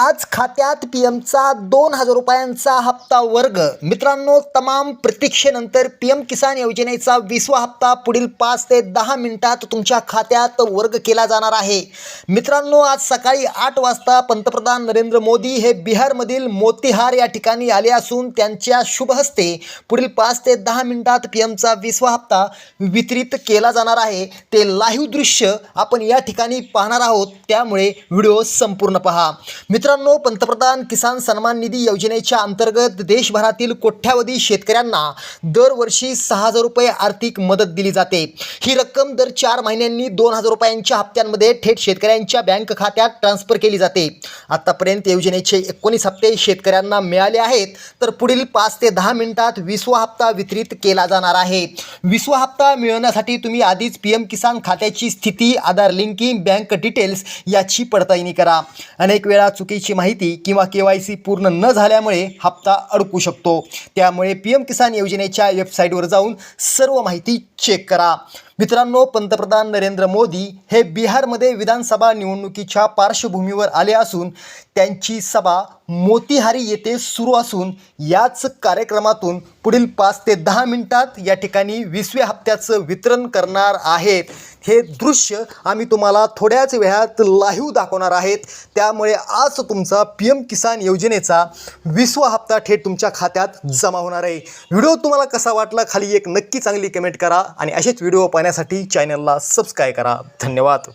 आज खात्यात पी एमचा दोन हजार रुपयांचा हप्ता वर्ग. मित्रांनो तमाम प्रतीक्षेनंतर पी एम किसान योजनेचा विसवा हप्ता पुढील पाच ते दहा मिनिटात तुमच्या खात्यात वर्ग केला जाणार आहे. मित्रांनो आज सकाळी आठ वाजता पंतप्रधान नरेंद्र मोदी हे बिहारमधील मोतीहार या ठिकाणी आले असून त्यांच्या शुभ हस्ते पुढील पाच ते दहा मिनिटात पी एमचा विसवा हप्ता वितरित केला जाणार आहे. ते लाईव्ह दृश्य आपण या ठिकाणी पाहणार आहोत. त्यामुळे व्हिडिओ संपूर्ण पहा. मित्र मित्रांनो पंतप्रधान किसान सन्मान निधी योजनेच्या अंतर्गत देशभरातील कोट्यावधी शेतकऱ्यांना दरवर्षी सहा हजार रुपये आर्थिक मदत दिली जाते. ही रक्कम दर चार महिन्यांनी दोन हजार रुपयांच्या हप्त्यांमध्ये थेट शेतकऱ्यांच्या बँक खात्यात ट्रान्स्फर केली जाते. आतापर्यंत योजनेचे एकोणीस हप्ते शेतकऱ्यांना मिळाले आहेत तर पुढील पाच ते दहा मिनिटात विसवा हप्ता वितरित केला जाणार आहे. विसवा हप्ता मिळवण्यासाठी तुम्ही आधीच पी एम किसान खात्याची स्थिती आधार लिंकिंग बँक डिटेल्स याची पडताळणी करा. अनेक वेळा चुकी चुकीची माहिती किंवा के वाय सी पूर्ण न झाल्यामुळे हप्ता अडकू शकतो. त्यामुळे पी एम किसान योजनेच्या वेबसाईटवर जाऊन सर्व माहिती चेक करा. मित्रांनो पंतप्रधान नरेंद्र मोदी हे बिहारमध्ये विधानसभा निवडणुकीच्या पार्श्वभूमीवर आले असून त्यांची सभा मोतीहारी येथे सुरू असून याच कार्यक्रमातून पुढील पाच ते दहा मिनिटात या ठिकाणी विसव्या हप्त्याचं वितरण करणार आहेत. हे दृश्य आम्ही तुम्हाला थोड्याच वेळात लाईव्ह दाखवणार आहेत. त्यामुळे आज तुमचा पी एम किसान योजनेचा विसवा हप्ता थेट तुमच्या खात्यात जमा होणार आहे. व्हिडिओ तुम्हाला कसा वाटला खाली एक नक्की चांगली कमेंट करा आणि असेच व्हिडिओ पाहण्यासाठी चॅनलला सबस्क्राईब करा. धन्यवाद.